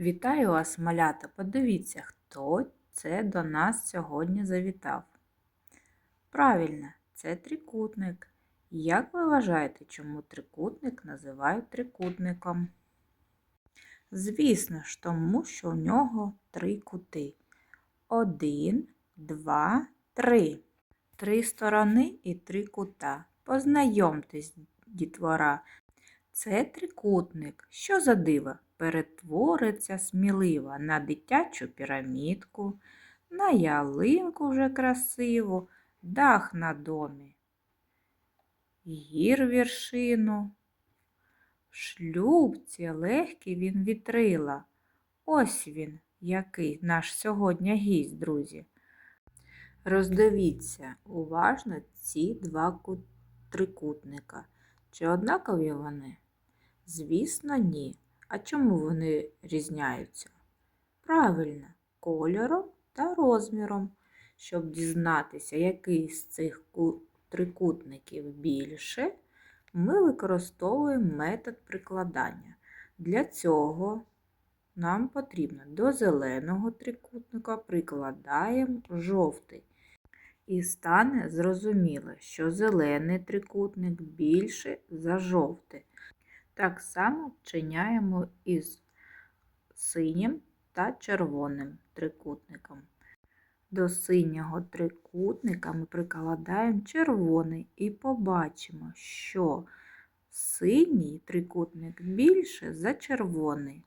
Вітаю вас, малята! Подивіться, хто це до нас сьогодні завітав. Правильно, це трикутник. Як ви вважаєте, чому трикутник називають трикутником? Звісно ж, тому що у нього три кути. Один, два, три. Три сторони і три кута. Познайомтесь, дітвора. Це трикутник. Що за диво? Перетвориться сміливо на дитячу пірамідку, на ялинку вже красиву, дах на домі, гір вершину. В шлюбці легкий він вітрила. Ось він, який наш сьогодні гість, друзі. Роздивіться уважно ці два трикутника. Чи однакові вони? Звісно, ні. А чому вони різняються? Правильно, кольором та розміром. Щоб дізнатися, який з цих трикутників більше, ми використовуємо метод прикладання. Для цього нам потрібно до зеленого трикутника прикладаємо жовтий. І стане зрозуміло, що зелений трикутник більше за жовтий. Так само вчиняємо із синім та червоним трикутником. До синього трикутника ми прикладаємо червоний і побачимо, що синій трикутник більше за червоний.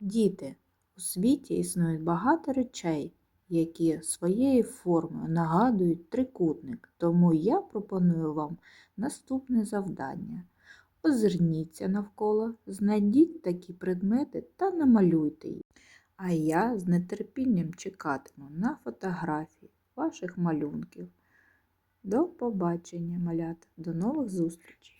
Діти, у світі існує багато речей, які своєю формою нагадують трикутник, тому я пропоную вам наступне завдання. Озирніться навколо, знайдіть такі предмети та намалюйте їх. А я з нетерпінням чекатиму на фотографії ваших малюнків. До побачення, малята, до нових зустрічей!